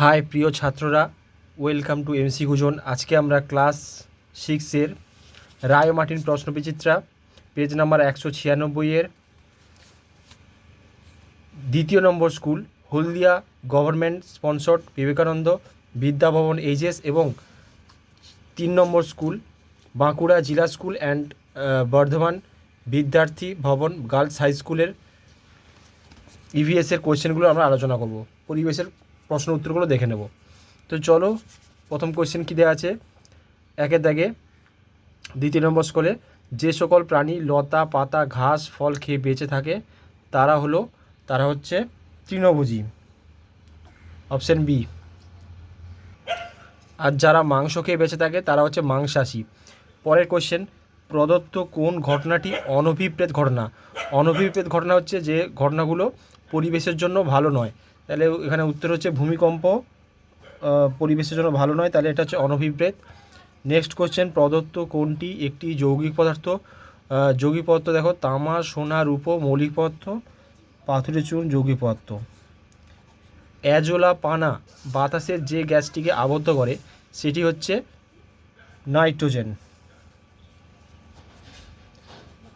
High, প্রিয় ছাত্ররা, welcome to MC গুজন। আজকে আমরা ক্লাস সিক্সের রায় মার্টিন প্রশ্ন বিচিত্রা পেজ নাম্বার একশো ছিয়ানব্বইয়ের দ্বিতীয় number school, Haldia government sponsored Vivekananda Vidyabhavan HS এবং তিন নম্বর স্কুল, বাঁকুড়া জেলা school and Bardhaman Vidyarthi Bhavan girls high স্কুলের ইভিএসের কোয়েশ্চেনগুলো আমরা আলোচনা করব। পরিবেশের প্রশ্ন উত্তরগুলো দেখে নেব। তো চলো, প্রথম কোয়েশ্চেন কী দেওয়া আছে? একের দাগে। দ্বিতীয় নম্বর স্কুলে যে সকল প্রাণী লতা, পাতা, ঘাস, ফল খেয়ে বেঁচে থাকে, তারা হলো, তারা হচ্ছে তৃণভোজী। অপশন বি আর যারা মাংস খেয়ে বেঁচে থাকে, তারা হচ্ছে মাংসাশী। পরের কোশ্চেন প্রদত্ত কোন ঘটনাটি অনভিপ্রেত ঘটনা? অনভিপ্রেত ঘটনা হচ্ছে যে ঘটনাগুলো পরিবেশের জন্য ভালো নয়। তাহলে এখানে উত্তর হচ্ছে ভূমিকম্প পরিবেশের জন্য ভালো নয়, তাহলে এটা হচ্ছে অনভিপ্রেত। নেক্সট কোশ্চেন প্রদত্ত কোনটি একটি যৌগিক পদার্থ? যৌগিক পদার্থ দেখো, তামা, সোনা, রূপো, মৌলিক পদার্থ পাথরের চুন যৌগিক পদার্থ। অ্যাজোলা পানা বাতাসের যে গ্যাসটিকে আবদ্ধ করে, সেটি হচ্ছে নাইট্রোজেন।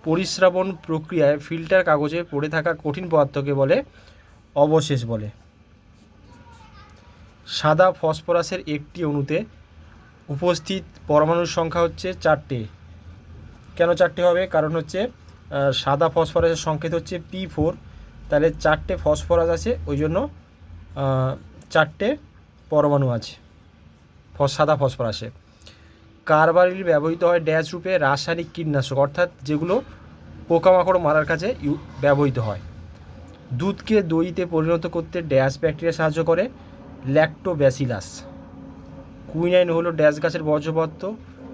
পরিশ্রাবণ প্রক্রিয়ায় ফিল্টার কাগজে পড়ে থাকা কঠিন পদার্থকে বলে অবশেষ বলে। সাদা ফসফরাসের একটি অণুতে উপস্থিত পরমাণুর সংখ্যা হচ্ছে চারটে। কেন চারটে হবে? কারণ হচ্ছে সাদা ফসফরাসের সংকেত হচ্ছে পি ফোর। তাহলে চারটে ফসফরাস আছে, ওই জন্য চারটে পরমাণু আছে সাদা ফসফরাসে। কার্বারিল ব্যবহৃত হয় ড্যাশ রূপে রাসায়নিক কীটনাশক, অর্থাৎ যেগুলো পোকামাকড় মারার কাজে ব্যবহৃত হয়। দুধকে দইতে পরিণত করতে ড্যাশ ব্যাকটেরিয়া সাহায্য করে ল্যাক্টোব্যাসিলাস কুইনাইন হলো ড্যাশ গাছের বর্জ্য পদার্থ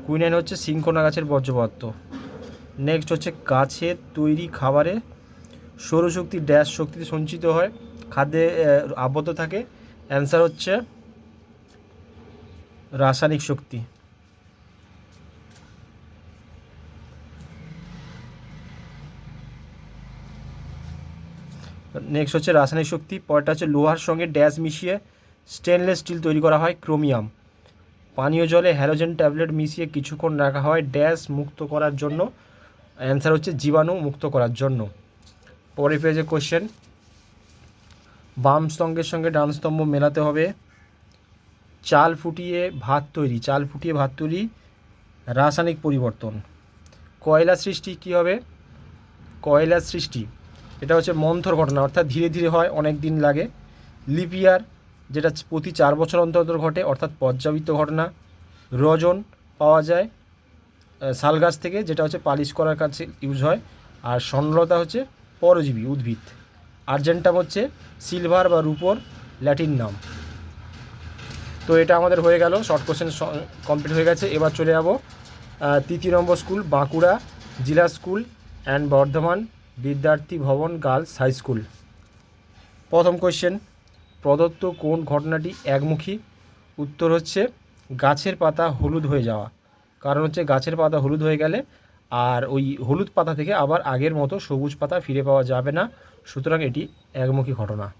কুইনাইন হচ্ছে সিঙ্কোনা গাছের বর্জ্য পদার্থ নেক্সট হচ্ছে গাছের তৈরি খাবারে সৌরশক্তি ড্যাশ শক্তিতে সঞ্চিত হয়, খাদ্যে আবদ্ধ থাকে। অ্যান্সার হচ্ছে রাসায়নিক শক্তি। নেক্সট হচ্ছে রাসায়নিক শক্তি, পরেরটা হচ্ছে লোহার সঙ্গে ড্যাশ মিশিয়ে স্টেনলেস স্টিল তৈরি করা হয় ক্রোমিয়াম পানীয় জলে হ্যালোজেন ট্যাবলেট মিশিয়ে কিছুক্ষণ রাখা হয় ড্যাশ মুক্ত করার জন্য। অ্যান্সার হচ্ছে জীবাণু মুক্ত করার জন্য। পরের পেজে কোশ্চেন বাম স্তম্ভের সঙ্গে ডান স্তম্ভ মেলাতে হবে। চাল ফুটিয়ে ভাত তৈরি, চাল ফুটিয়ে ভাত তৈরি, রাসায়নিক পরিবর্তন। কয়লা সৃষ্টি কী হবে? কয়লা সৃষ্টি এটা হচ্ছে মন্থর ঘটনা, অর্থাৎ ধীরে ধীরে হয়, অনেক দিন লাগে। লিপিয়ার যেটা প্রতি চার বছর অন্তর অন্তর ঘটে, অর্থাৎ পর্যাবৃত্ত ঘটনা। রজন পাওয়া যায় শাল গাছ থেকে, যেটা হচ্ছে পালিশ করার কাছে ইউজ হয়। আর স্বর্ণলতা হচ্ছে পরজীবী, উদ্ভিদ। আর্জেন্টাম হচ্ছে সিলভার বা রূপোর ল্যাটিন নাম। তো এটা আমাদের হয়ে গেল শর্ট কোশ্চেন কমপ্লিট হয়ে গেছে। এবার চলে যাব তৃতীয় নম্বর স্কুল বাঁকুড়া জেলা school and Bardhaman Vidyarthi Bhavan girls high school. প্রথম কোয়েশ্চেন প্রদত্ত কোন ঘটনাটি একমুখী? উত্তর হচ্ছে, গাছের পাতা হলুদ হয়ে যাওয়া। কারণ হচ্ছে গাছের পাতা হলুদ হয়ে গেলে আর ওই হলুদ পাতা থেকে আবার আগের মতো সবুজ পাতা ফিরে পাওয়া যাবে না। সুতরাং এটি একমুখী ঘটনা।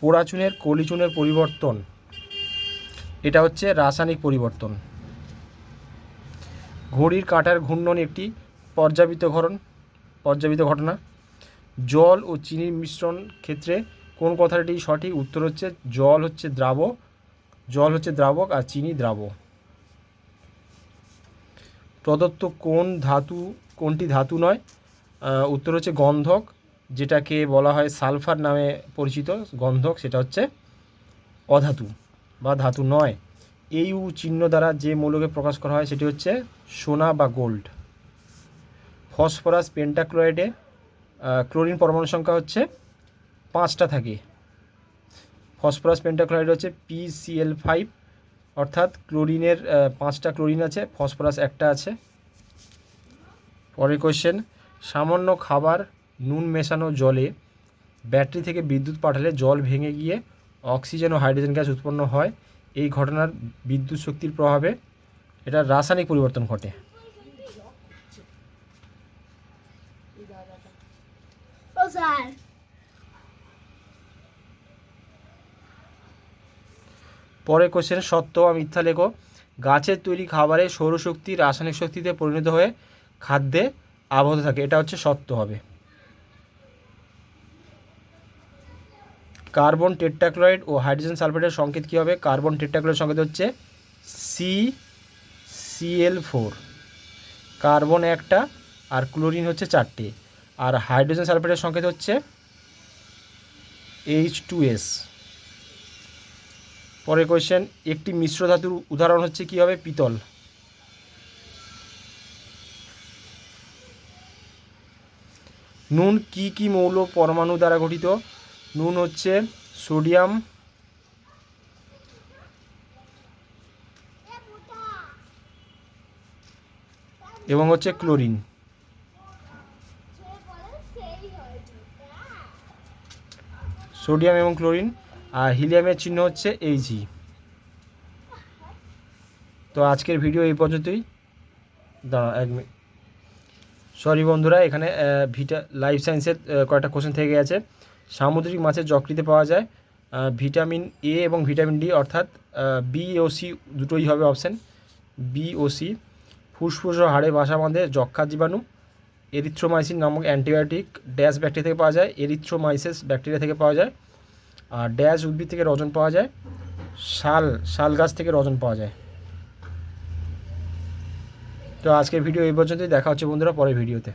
পোড়াচুনের কলিচুনের পরিবর্তন। এটা হচ্ছে রাসায়নিক পরিবর্তন। ঘড়ির কাঁটার ঘূর্ণন একটি পর্যাবৃত ঘটন পর্যাবৃত ঘটনা। জল ও চিনির মিশ্রণ ক্ষেত্রে কোন কথাটি সঠিক? উত্তর হচ্ছে জল হচ্ছে দ্রাবক, জল হচ্ছে দ্রাবক আর চিনি দ্রাবক। প্রদত্ত কোন ধাতু, কোনটি ধাতু নয়? উত্তর হচ্ছে গন্ধক, যেটাকে বলা হয় সালফার নামে পরিচিত গন্ধক, সেটা হচ্ছে অধাতু বা ধাতু নয়। এই চিহ্ন দ্বারা যে মৌলকে প্রকাশ করা হয়, সেটি হচ্ছে সোনা বা গোল্ড। ফসফরাস পেন্টাক্লোরাইডে ক্লোরিন পরমাণু সংখ্যা হচ্ছে পাঁচটা থাকে। ফসফরাস পেন্টাক্লোরাইড হচ্ছে পিসিএল ফাইভ অর্থাৎ ক্লোরিনের পাঁচটা ক্লোরিন আছে, ফসফরাস একটা আছে। পরের কোয়েশ্চেন সামান্য খাবার নুন মেশানো জলে ব্যাটারি থেকে বিদ্যুৎ পাঠালে জল ভেঙে গিয়ে অক্সিজেন ও হাইড্রোজেন গ্যাস উৎপন্ন হয়। এই ঘটনার বিদ্যুৎ শক্তির প্রভাবে এটা রাসায়নিক পরিবর্তন ঘটে। স্যার। পরের কোশ্চেন সত্য বা মিথ্যা লেখো। গাছের তৈরি খাবারে সৌরশক্তি রাসায়নিক শক্তিতে পরিণত হয়ে খাদ্যে আবদ্ধ থাকে। এটা হচ্ছে সত্য হবে। কার্বন টেট্রাক্লোরাইড ও হাইড্রোজেন সালফেটের সংকেত কী হবে? কার্বন টেট্রাক্লোরাইড সংকেত হচ্ছে সি সিএল ফোর কার্বন একটা আর ক্লোরিন হচ্ছে চারটে। আর হাইড্রোজেন সালফেটের সংকেত হচ্ছে এইচ টু এস পরের কোয়েশ্চেন একটি মিশ্র ধাতুর উদাহরণ হচ্ছে কী হবে? পিতল। নুন কি কি মৌল পরমাণু দ্বারা গঠিত? নুন হচ্ছে সোডিয়াম। এবং হচ্ছে ক্লোরিন। সোডিয়াম এবং ক্লোরিন, আর হিলিয়ামের চিহ্ন হচ্ছে এইচই তো আজকের ভিডিও এই পর্যন্তই। দাঁড়া এক মিনিট। সরি বন্ধুরা, এখানে ভিটা লাইফ সায়েন্সের কয়েকটা কোশ্চেন থেকে গেছে। সামুদ্রিক মাছের যকৃতে পাওয়া যায়। ভিটামিন এ এবং ভিটামিন ডি অর্থাৎ বি ও সি দুটোই হবে অপশান বি ও সি ফুসফুস ও হাড়ে বাসা বাঁধে যক্ষা জীবাণু। এরিথ্রোমাইসিন নামক অ্যান্টিবায়োটিক ড্যাশ ব্যাকটেরিয়া থেকে পাওয়া যায় এরিথ্রোমাইসিস ব্যাকটেরিয়া থেকে পাওয়া যায়, আর ড্যাশ উদ্ভিদ থেকে রজন পাওয়া যায়, শাল শাল গাছ থেকে রজন পাওয়া যায়। তো আজকের ভিডিও এই পর্যন্তই, দেখা হচ্ছে বন্ধুরা পরের ভিডিওতে।